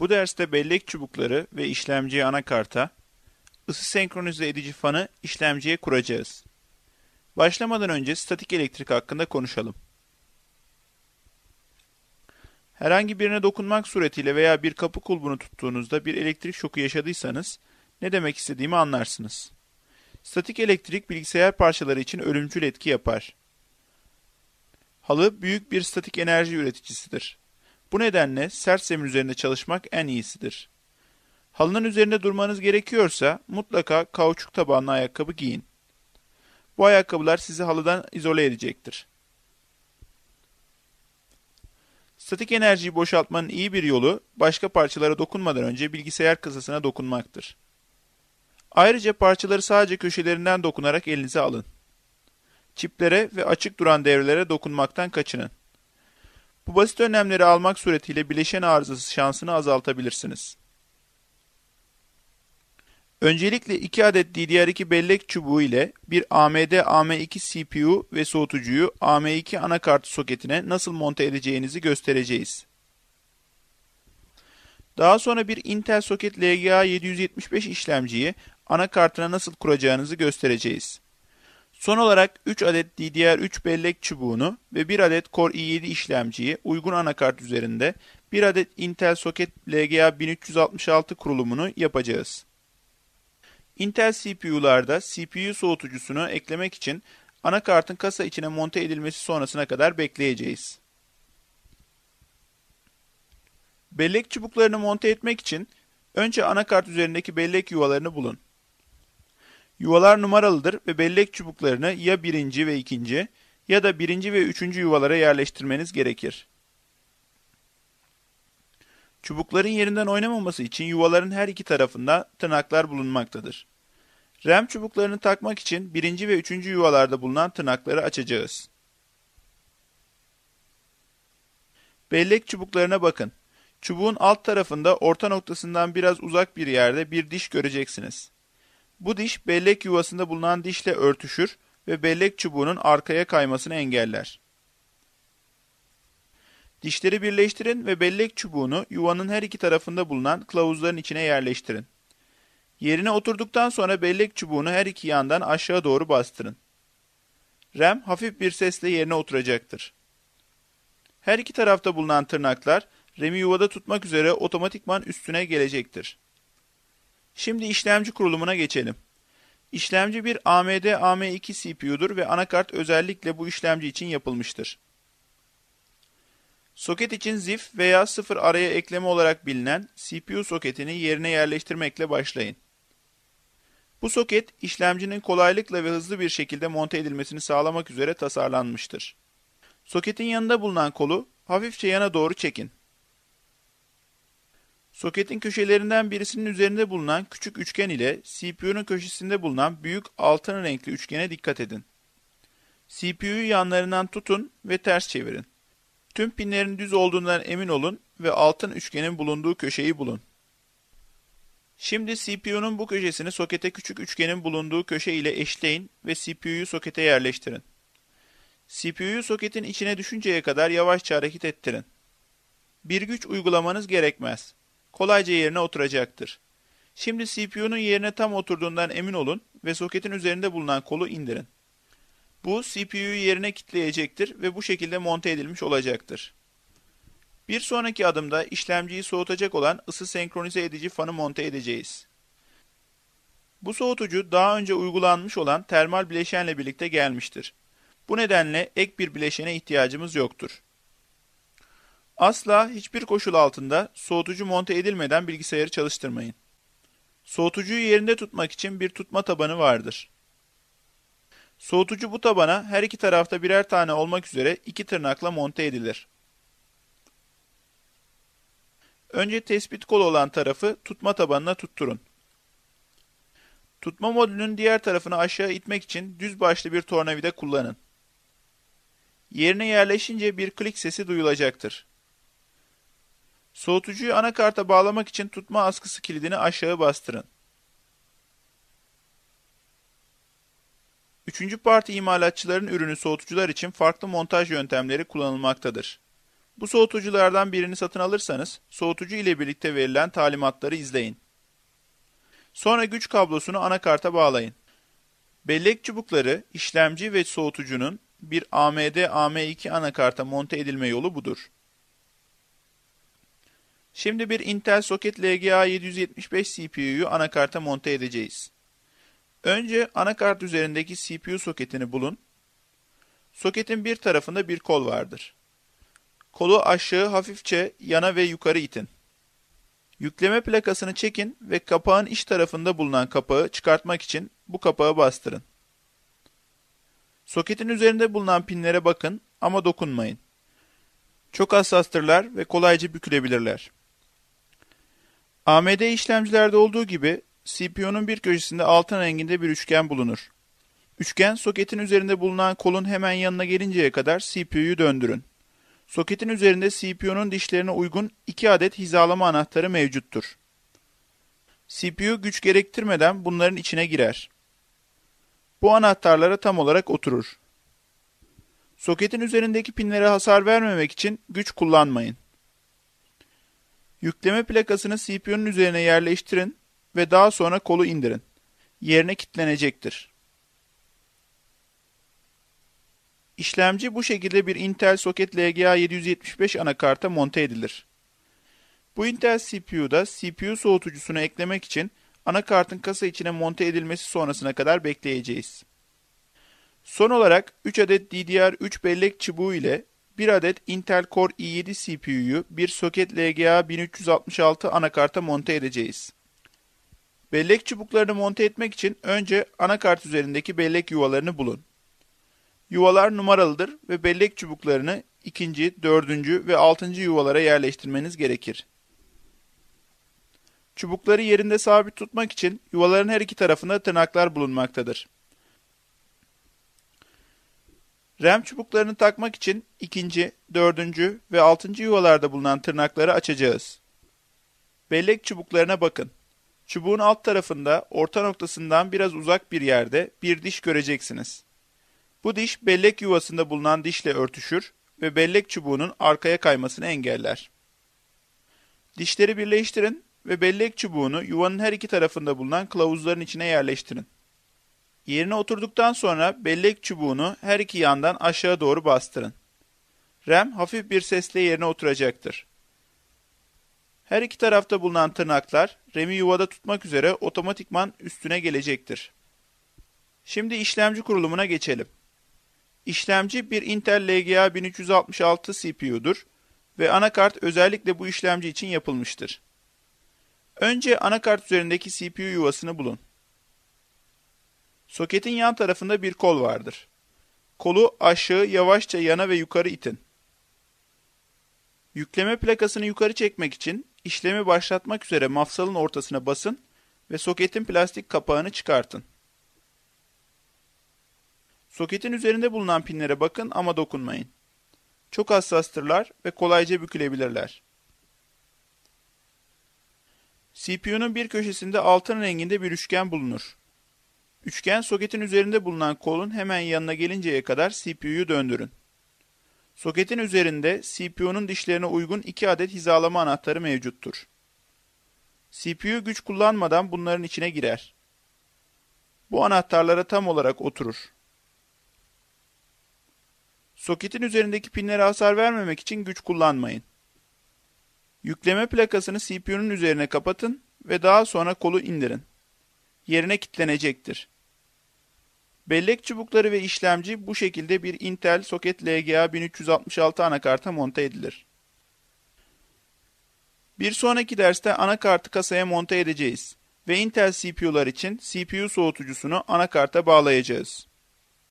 Bu derste bellek çubukları ve işlemciye anakarta, ısı senkronize edici fanı işlemciye kuracağız. Başlamadan önce statik elektrik hakkında konuşalım. Herhangi birine dokunmak suretiyle veya bir kapı kulbunu tuttuğunuzda bir elektrik şoku yaşadıysanız ne demek istediğimi anlarsınız. Statik elektrik bilgisayar parçaları için ölümcül etki yapar. Halı büyük bir statik enerji üreticisidir. Bu nedenle sert zemin üzerinde çalışmak en iyisidir. Halının üzerinde durmanız gerekiyorsa mutlaka kauçuk tabanlı ayakkabı giyin. Bu ayakkabılar sizi halıdan izole edecektir. Statik enerjiyi boşaltmanın iyi bir yolu başka parçalara dokunmadan önce bilgisayar kasasına dokunmaktır. Ayrıca parçaları sadece köşelerinden dokunarak elinize alın. Çiplere ve açık duran devrelere dokunmaktan kaçının. Bu basit önlemleri almak suretiyle bileşen arızası şansını azaltabilirsiniz. Öncelikle 2 adet DDR2 bellek çubuğu ile bir AMD AM2 CPU ve soğutucuyu AM2 anakartı soketine nasıl monte edeceğinizi göstereceğiz. Daha sonra bir Intel soket LGA 775 işlemciyi anakartına nasıl kuracağınızı göstereceğiz. Son olarak 3 adet DDR3 bellek çubuğunu ve 1 adet Core i7 işlemciyi uygun anakart üzerinde 1 adet Intel soket LGA 1366 kurulumunu yapacağız. Intel CPU'larda CPU soğutucusunu eklemek için anakartın kasa içine monte edilmesi sonrasına kadar bekleyeceğiz. Bellek çubuklarını monte etmek için önce anakart üzerindeki bellek yuvalarını bulun. Yuvalar numaralıdır ve bellek çubuklarını ya birinci ve ikinci ya da birinci ve üçüncü yuvalara yerleştirmeniz gerekir. Çubukların yerinden oynamaması için yuvaların her iki tarafında tırnaklar bulunmaktadır. RAM çubuklarını takmak için birinci ve üçüncü yuvalarda bulunan tırnakları açacağız. Bellek çubuklarına bakın. Çubuğun alt tarafında orta noktasından biraz uzak bir yerde bir diş göreceksiniz. Bu diş bellek yuvasında bulunan dişle örtüşür ve bellek çubuğunun arkaya kaymasını engeller. Dişleri birleştirin ve bellek çubuğunu yuvanın her iki tarafında bulunan kılavuzların içine yerleştirin. Yerine oturduktan sonra bellek çubuğunu her iki yandan aşağı doğru bastırın. RAM hafif bir sesle yerine oturacaktır. Her iki tarafta bulunan tırnaklar RAM'i yuvada tutmak üzere otomatikman üstüne gelecektir. Şimdi işlemci kurulumuna geçelim. İşlemci bir AMD AM2 CPU'dur ve anakart özellikle bu işlemci için yapılmıştır. Soket için ZIF veya sıfır araya ekleme olarak bilinen CPU soketini yerine yerleştirmekle başlayın. Bu soket işlemcinin kolaylıkla ve hızlı bir şekilde monte edilmesini sağlamak üzere tasarlanmıştır. Soketin yanında bulunan kolu hafifçe yana doğru çekin. Soketin köşelerinden birisinin üzerinde bulunan küçük üçgen ile CPU'nun köşesinde bulunan büyük altın renkli üçgene dikkat edin. CPU'yu yanlarından tutun ve ters çevirin. Tüm pinlerin düz olduğundan emin olun ve altın üçgenin bulunduğu köşeyi bulun. Şimdi CPU'nun bu köşesini sokete küçük üçgenin bulunduğu köşe ile eşleyin ve CPU'yu sokete yerleştirin. CPU'yu soketin içine düşünceye kadar yavaşça hareket ettirin. Bir güç uygulamanız gerekmez. Kolayca yerine oturacaktır. Şimdi CPU'nun yerine tam oturduğundan emin olun ve soketin üzerinde bulunan kolu indirin. Bu CPU'yu yerine kitleyecektir ve bu şekilde monte edilmiş olacaktır. Bir sonraki adımda işlemciyi soğutacak olan ısı senkronize edici fanı monte edeceğiz. Bu soğutucu daha önce uygulanmış olan termal bileşenle birlikte gelmiştir. Bu nedenle ek bir bileşene ihtiyacımız yoktur. Asla hiçbir koşul altında soğutucu monte edilmeden bilgisayarı çalıştırmayın. Soğutucuyu yerinde tutmak için bir tutma tabanı vardır. Soğutucu bu tabana her iki tarafta birer tane olmak üzere iki tırnakla monte edilir. Önce tespit kolu olan tarafı tutma tabanına tutturun. Tutma modülünün diğer tarafını aşağı itmek için düz başlı bir tornavida kullanın. Yerine yerleşince bir klik sesi duyulacaktır. Soğutucuyu anakarta bağlamak için tutma askısı kilidini aşağı bastırın. Üçüncü parti imalatçıların ürünü soğutucular için farklı montaj yöntemleri kullanılmaktadır. Bu soğutuculardan birini satın alırsanız, soğutucu ile birlikte verilen talimatları izleyin. Sonra güç kablosunu anakarta bağlayın. Bellek çubukları, işlemci ve soğutucunun bir AMD AM2 anakarta monte edilme yolu budur. Şimdi bir Intel Socket LGA 775 CPU'yu anakarta monte edeceğiz. Önce anakart üzerindeki CPU soketini bulun. Soketin bir tarafında bir kol vardır. Kolu aşağı hafifçe yana ve yukarı itin. Yükleme plakasını çekin ve kapağın iç tarafında bulunan kapağı çıkartmak için bu kapağı bastırın. Soketin üzerinde bulunan pinlere bakın ama dokunmayın. Çok hassastırlar ve kolayca bükülebilirler. AMD işlemcilerde olduğu gibi CPU'nun bir köşesinde altın renginde bir üçgen bulunur. Üçgen soketin üzerinde bulunan kolun hemen yanına gelinceye kadar CPU'yu döndürün. Soketin üzerinde CPU'nun dişlerine uygun 2 adet hizalama anahtarı mevcuttur. CPU güç gerektirmeden bunların içine girer. Bu anahtarlara tam olarak oturur. Soketin üzerindeki pinlere hasar vermemek için güç kullanmayın. Yükleme plakasını CPU'nun üzerine yerleştirin ve daha sonra kolu indirin. Yerine kilitlenecektir. İşlemci bu şekilde bir Intel Socket LGA 775 anakarta monte edilir. Bu Intel CPU'da CPU soğutucusunu eklemek için anakartın kasa içine monte edilmesi sonrasına kadar bekleyeceğiz. Son olarak 3 adet DDR3 bellek çubuğu ile 1 adet Intel Core i7 CPU'yu bir Socket LGA 1366 anakarta monte edeceğiz. Bellek çubuklarını monte etmek için önce anakart üzerindeki bellek yuvalarını bulun. Yuvalar numaralıdır ve bellek çubuklarını ikinci, dördüncü ve altıncı yuvalara yerleştirmeniz gerekir. Çubukları yerinde sabit tutmak için yuvaların her iki tarafında tırnaklar bulunmaktadır. RAM çubuklarını takmak için ikinci, dördüncü ve altıncı yuvalarda bulunan tırnakları açacağız. Bellek çubuklarına bakın. Çubuğun alt tarafında orta noktasından biraz uzak bir yerde bir diş göreceksiniz. Bu diş bellek yuvasında bulunan dişle örtüşür ve bellek çubuğunun arkaya kaymasını engeller. Dişleri birleştirin ve bellek çubuğunu yuvanın her iki tarafında bulunan kılavuzların içine yerleştirin. Yerine oturduktan sonra bellek çubuğunu her iki yandan aşağı doğru bastırın. RAM hafif bir sesle yerine oturacaktır. Her iki tarafta bulunan tırnaklar RAM'i yuvada tutmak üzere otomatikman üstüne gelecektir. Şimdi işlemci kurulumuna geçelim. İşlemci bir Intel LGA 1366 CPU'dur ve anakart özellikle bu işlemci için yapılmıştır. Önce anakart üzerindeki CPU yuvasını bulun. Soketin yan tarafında bir kol vardır. Kolu aşağı yavaşça yana ve yukarı itin. Yükleme plakasını yukarı çekmek için işlemi başlatmak üzere mafsalın ortasına basın ve soketin plastik kapağını çıkartın. Soketin üzerinde bulunan pinlere bakın ama dokunmayın. Çok hassastırlar ve kolayca bükülebilirler. CPU'nun bir köşesinde altın renginde bir üçgen bulunur. Üçgen soketin üzerinde bulunan kolun hemen yanına gelinceye kadar CPU'yu döndürün. Soketin üzerinde CPU'nun dişlerine uygun iki adet hizalama anahtarı mevcuttur. CPU güç kullanmadan bunların içine girer. Bu anahtarlara tam olarak oturur. Soketin üzerindeki pinlere hasar vermemek için güç kullanmayın. Yükleme plakasını CPU'nun üzerine kapatın ve daha sonra kolu indirin. Yerine kilitlenecektir. Bellek çubukları ve işlemci bu şekilde bir Intel Socket LGA 1366 anakarta monte edilir. Bir sonraki derste anakartı kasaya monte edeceğiz ve Intel CPU'lar için CPU soğutucusunu anakarta bağlayacağız.